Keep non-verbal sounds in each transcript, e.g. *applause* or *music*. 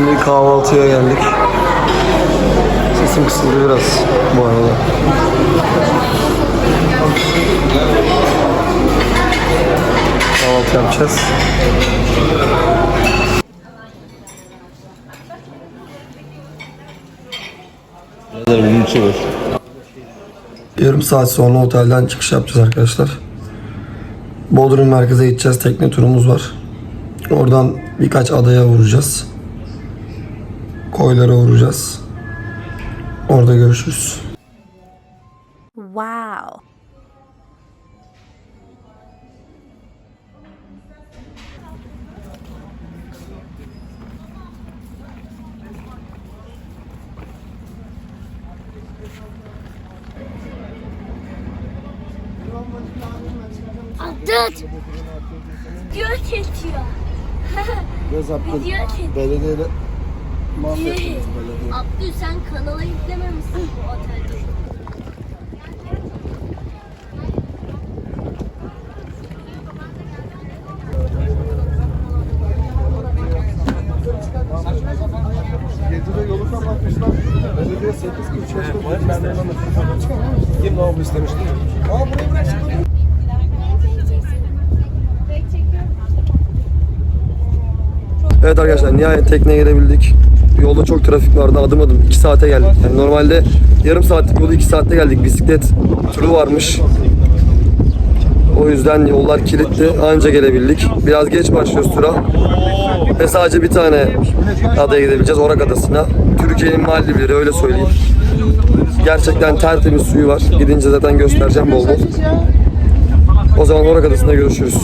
Şimdi kahvaltıya geldik. Sesim kısıldı biraz bu arada. Kahvaltı yapacağız. Yarım saat sonra otelden çıkış yapacağız arkadaşlar. Bodrum merkeze gideceğiz. Tekne turumuz var. Oradan birkaç adaya uğrayacağız. Koylara uğrayacağız. Orada görüşürüz. Wow. Dıt. Diyor çekiyor. *laughs* Biraz Diyor ki. belediyeyle Abdü sen kanala yüklememişsin bu otelde. Yedide yolu kapatmışlar. Belediye 8 gün çeşme. Kim ne oldu istemişti? Aa burayı bırak. Evet arkadaşlar nihayet tekneye gelebildik. Yolda çok trafik vardı adım adım 2 saate geldik. Yani normalde yarım saatlik yolu 2 saatte geldik. Bisiklet turu varmış. O yüzden yollar kilitli. Anca gelebildik. Biraz geç başlıyoruz tura. Ve sadece bir tane adaya gidebileceğiz. Orak Adası'na. Türkiye'nin Maldivleri öyle söyleyeyim. Gerçekten tertemiz suyu var. Gidince zaten göstereceğim bol bol. O zaman Orak Adası'nda görüşürüz.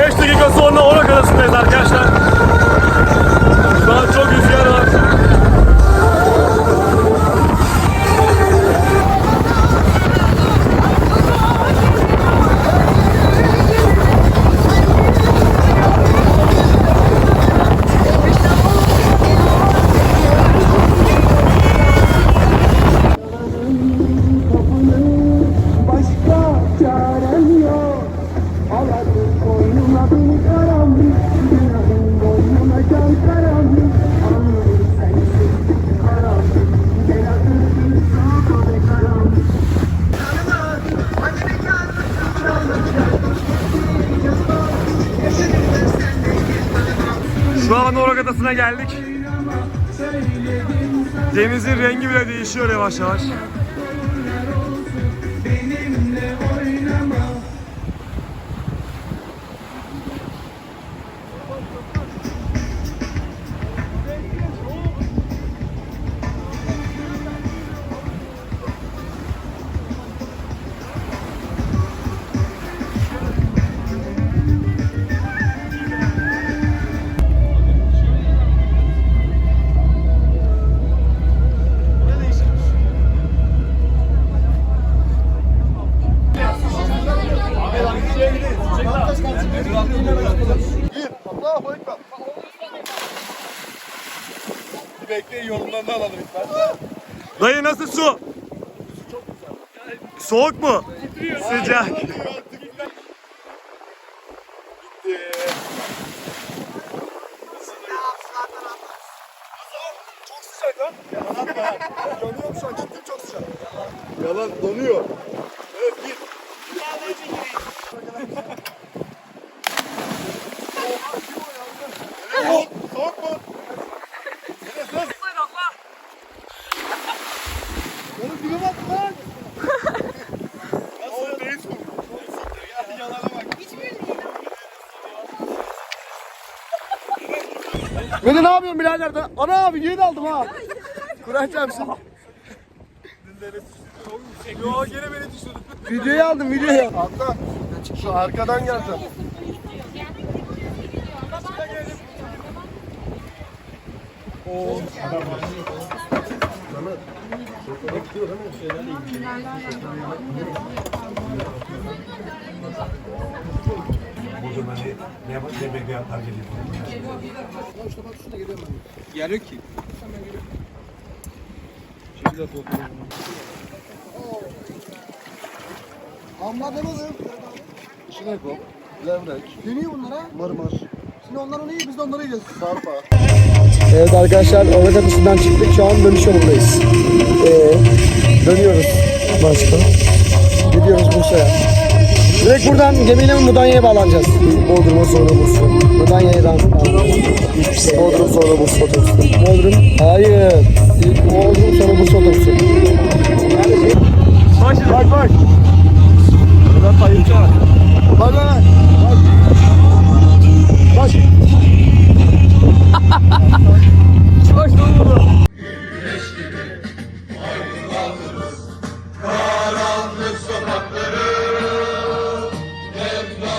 Dakika sonra Orak Adası'ndayız arkadaşlar. Şu an çok rüzgar var. An Orak Adası'na geldik. Denizin rengi bile değişiyor yavaş yavaş. Bekleyin yorumlarını alalım lütfen. Dayı nasıl su? Soğuk mu? Sıcak. Yalan atma. Yanıyorum şu an ciddi çok sıcak. Yalan donuyor. Evet git. Soğuk, soğuk mu? Oğlum dibe bak lan. Nasıl? Değil soğuk. Ya yalana bak. Beni ne yapıyorsun birader? de? Ana abi yeni aldım ha. Kur'an çarpsın. Yo gene beni düşürdün. Videoyu aldım videoyu. Atla. Şu arkadan geleceğim. Anladınız mı? Şineko, levrek. Dönüyor bunlara. Mırmır. Şimdi onlar onu iyi, biz de onları yiyeceğiz. Sarpa. Evet arkadaşlar Orak Adası'ndan çıktık. Şu an dönüş yolundayız. Ee, dönüyoruz. Başka. Gidiyoruz Bursa'ya. Direkt buradan gemiyle mi Mudanya'ya bağlanacağız? Bodrum'a sonra Bursa. Mudanya'dan. Bodrum sonra Bursa. Bodrum? Hayır.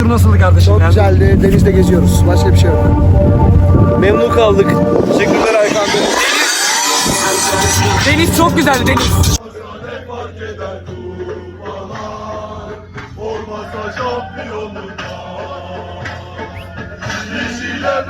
Tur nasıldı kardeşim? Çok güzeldi. Denizde geziyoruz. Başka bir şey yok. Memnun kaldık. Teşekkürler Aykan Bey. Deniz çok güzeldi deniz. Olmasa şampiyonluğa Yeşile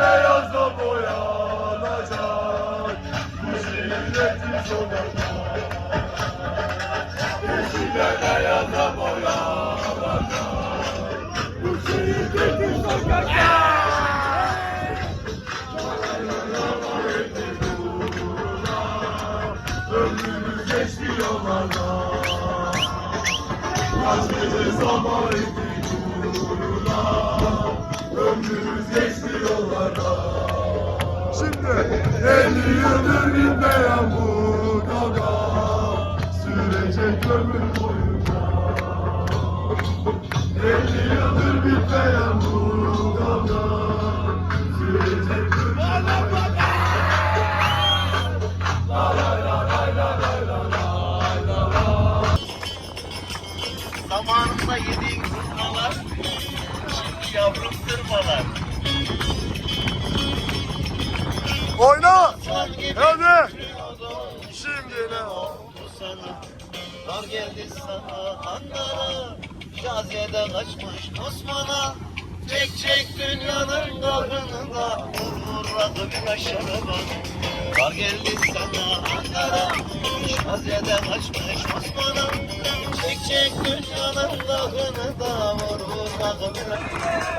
Ömrümüz geçti yollarda gece sabah ettik uğruna Ömrümüz geçti yollarda Şimdi 50 yıldır bitmeyen bu kavga Sürecek ömür boyunca 50 yıldır bitmeyen bu Zamanında yediğin kızmalar Şimdi yavrum. Oyna. Hadi. Şimdi ne oldu sana? Dar geldi sana Ankara. Şaziyeden kaçmış Osman'a. Çek dünyanın kahrını da Vur vur bir aşağı bak Dar geldi sana Ankara. Şaziyeden kaçmış Osman'a. Çek çek dünyanın kahrını da Vur vur bir aşağı